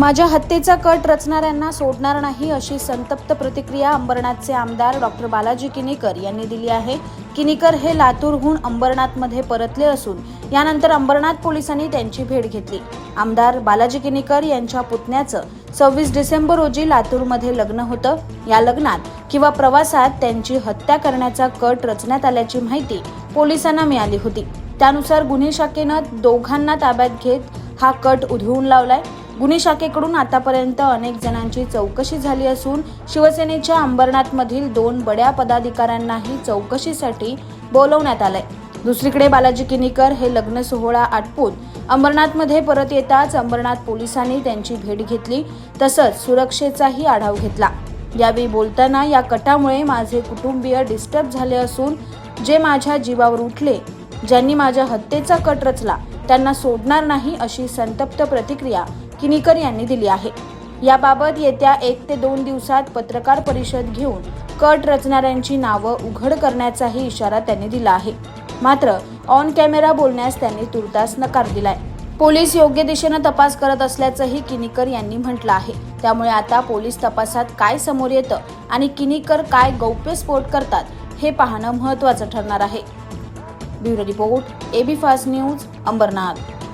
माझ्या हत्येचा कट रचणाऱ्यांना सोडणार नाही अशी संतप्त प्रतिक्रिया अंबरनाथचे आमदार डॉक्टर बालाजी किनीकर यांनी दिली आहे. किनीकर हे लातूरहून अंबरनाथमध्ये परतले असून यानंतर अंबरनाथ पोलिसांनी त्यांची भेट घेतली. आमदार बालाजी किनीकर यांच्या पुतण्याचं सव्वीस डिसेंबर रोजी लातूरमध्ये लग्न होतं. या लग्नात किंवा प्रवासात त्यांची हत्या करण्याचा कट रचण्यात आल्याची माहिती पोलिसांना मिळाली होती. त्यानुसार गुन्हे शाखेनं दोघांना ताब्यात घेत हा कट उधळून लावलाय. गुन्हे शाखेकडून आतापर्यंत अनेक जणांची चौकशी झाली असून शिवसेनेच्या अंबरनाथमधील दोन बड्या पदाधिकाऱ्यांनाही चौकशीसाठी बोलवण्यात आलंय. दुसरीकडे बालाजी किनीकर हे लग्न सोहळा आटपून अंबरनाथमध्ये परत येताच अंबरनाथ पोलिसांनी त्यांची भेट घेतली तसंच सुरक्षेचाही आढाव घेतला. यावेळी बोलताना या कटामुळे माझे कुटुंबीय डिस्टर्ब झाले असून जे माझ्या जीवावर उठले ज्यांनी माझ्या हत्येचा कट रचला त्यांना सोडणार नाही अशी संतप्त प्रतिक्रिया किनीकर यांनी दिली आहे. याबाबत येत्या एक ते दोन दिवसात पत्रकार परिषद घेऊन कट रचणाऱ्यांची नावं उघड करण्याचाही इशारा त्यांनी दिला आहे. मात्र ऑन कॅमेरा बोलण्यास त्यांनी तुर्तास नकार दिलाय. पोलीस योग्य दिशेनं तपास करत असल्याचंही किनीकर यांनी म्हटलं आहे. त्यामुळे आता पोलीस तपासात काय समोर येतं आणि किनीकर काय गौप्यस्फोट करतात हे पाहणं महत्त्वाचं ठरणार आहे. Bureau report AB fast news Ambernath.